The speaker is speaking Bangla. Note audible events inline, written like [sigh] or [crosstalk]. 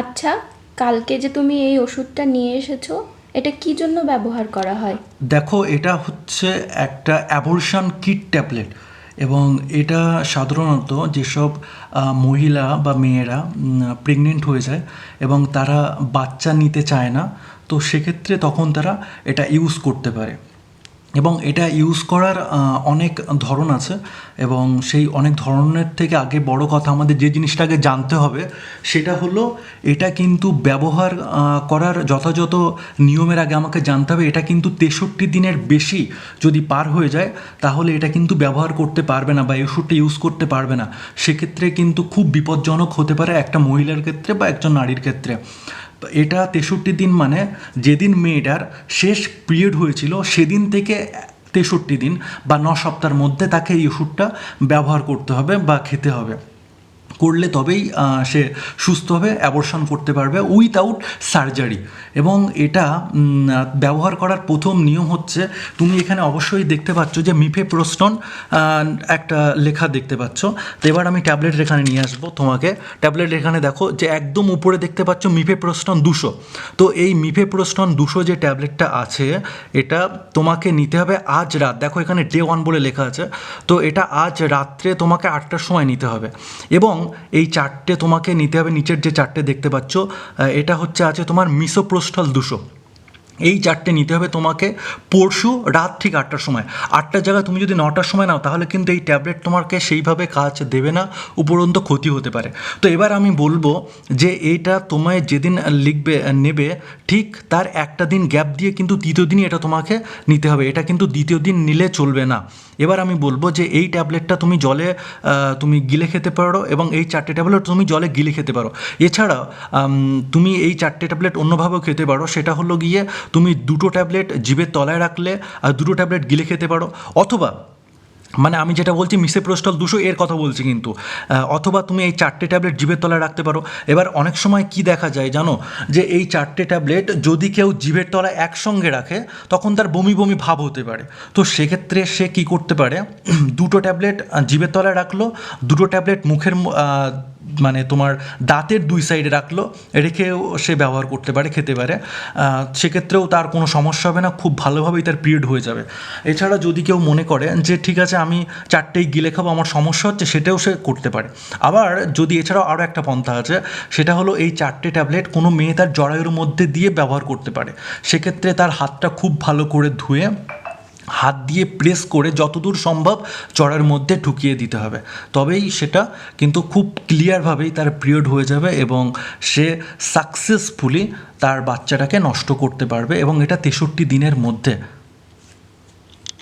আচ্ছা কালকে যে তুমি এই ওষুধটা নিয়ে এসেছ, এটা কি জন্য ব্যবহার করা হয়? দেখো, এটা হচ্ছে একটা অ্যাবর্শন কিট ট্যাবলেট এবং এটা সাধারণত যেসব মহিলা বা মেয়েরা প্রেগনেন্ট হয়ে যায় এবং তারা বাচ্চা নিতে চায় না, তো সেক্ষেত্রে তখন তারা এটা ইউজ করতে পারে। এবং এটা ইউজ করার অনেক ধরন আছে এবং সেই অনেক ধরনের থেকে আগে বড় কথা আমাদের যে জিনিসটা আগে জানতে হবে সেটা হলো এটা কিন্তু ব্যবহার করার যথাযথ নিয়মের আগে আমাকে জানতে হবে। এটা কিন্তু তেষট্টি দিনের বেশি যদি পার হয়ে যায় তাহলে এটা কিন্তু ব্যবহার করতে পারবে না বা এই ওষুধটা ইউজ করতে পারবে না। সেক্ষেত্রে কিন্তু খুব বিপজ্জনক হতে পারে একটা মহিলার ক্ষেত্রে বা একজন নারীর ক্ষেত্রে। এটা তেষট্টি দিন মানে যেদিন মেয়েটার শেষ পিরিয়ড হয়েছিল, সেদিন থেকে তেষট্টি দিন বা ন সপ্তাহের মধ্যে তাকে এই ওষুধটা ব্যবহার করতে হবে বা খেতে হবে। করলে তবেই সে সুস্থ হবে অ্যাবর্শন করতে পারবে উইথআউট সার্জারি এবং এটা ব্যবহার করার প্রথম নিয়ম হচ্ছে, তুমি এখানে অবশ্যই দেখতে পাচ্ছ যে মিফে প্রস্টন একটা লেখা দেখতে পাচ্ছ। তো এবার আমি ট্যাবলেট এখানে নিয়ে আসব তোমাকে। ট্যাবলেট এখানে দেখো যে একদম উপরে দেখতে পাচ্ছ মিফে প্রস্টন দুশো। তো এই মিফে প্রস্টন দুশো যে ট্যাবলেটটা আছে, এটা তোমাকে নিতে হবে আজ রাত। দেখো এখানে ডে ওয়ান বলে লেখা আছে। তো এটা আজ রাত্রে তোমাকে আটটার সময় নিতে হবে। এবং এই চারটে তোমাকে নিতে হবে, নিচের যে চারটে দেখতে পাচ্ছ এটা হচ্ছে আছে তোমার মিসোপ্রোস্টাল দুশো। এই চারটে নিতে হবে তোমাকে পরশু রাত ঠিক আটটার সময়। আটটার জায়গায় তুমি যদি নটার সময় নাও, তাহলে কিন্তু এই ট্যাবলেট তোমাকে সেইভাবে কাজ দেবে না, উপরন্ত ক্ষতি হতে পারে। তো এবার আমি বলব যে এইটা তোমায় যেদিন লিখবে, নেবে, ঠিক তার একটা দিন গ্যাপ দিয়ে কিন্তু তৃতীয় দিনই এটা তোমাকে নিতে হবে। এটা কিন্তু দ্বিতীয় দিন নিলে চলবে না। এবার আমি বলব যে এই ট্যাবলেটটা তুমি জলে তুমি গিলে খেতে পারো এবং এই চারটে ট্যাবলেট তুমি জলে গিলে খেতে পারো। এছাড়া তুমি এই চারটে ট্যাবলেট অন্যভাবেও খেতে পারো। সেটা হলো গিয়ে তুমি দুটো ট্যাবলেট জিভের তলায় রাখলে আর দুটো ট্যাবলেট গিলে খেতে পারো। অথবা মানে আমি যেটা বলছি, মিসেপ্রোস্টল দুশো এর কথা বলছি কিন্তু অথবা তুমি এই চারটে ট্যাবলেট জিভের তলায় রাখতে পারো। এবার অনেক সময় কি দেখা যায় জানো? যে এই চারটে ট্যাবলেট যদি কেউ জিভের তলায় একসঙ্গে রাখে, তখন তার বমি বমি ভাব হতে পারে। তো সেক্ষেত্রে সে কি করতে পারে? [clears throat] দুটো ট্যাবলেট জিভের তলায় রাখল, দুটো ট্যাবলেট মুখের মানে তোমার দাঁতের দুই সাইডে রাখল, রেখেও সে ব্যবহার করতে পারে, খেতে পারে। সেক্ষেত্রেও তার কোনো সমস্যা হবে না, খুব ভালোভাবেই তার পিরিয়ড হয়ে যাবে। এছাড়া যদি কেউ মনে করে যে, ঠিক আছে, আমি চারটেই গিলে খাব, আমার সমস্যা হচ্ছে, সেটাও সে করতে পারে। আবার যদি এছাড়াও আরও একটা পন্থা আছে, সেটা হলো এই চারটে ট্যাবলেট কোনো মেয়ে তার জরায়ুর মধ্যে দিয়ে ব্যবহার করতে পারে। সেক্ষেত্রে তার হাতটা খুব ভালো করে ধুয়ে হাত দিয়ে প্রেস করে যতদূর সম্ভব চড়ার মধ্যে ঢুকিয়ে দিতে হবে। তবেই সেটা কিন্তু খুব ক্লিয়ারভাবেই তার পিরিয়ড হয়ে যাবে এবং সে সাকসেসফুলি তার বাচ্চাটাকে নষ্ট করতে পারবে এবং এটা তেষট্টি দিনের মধ্যে।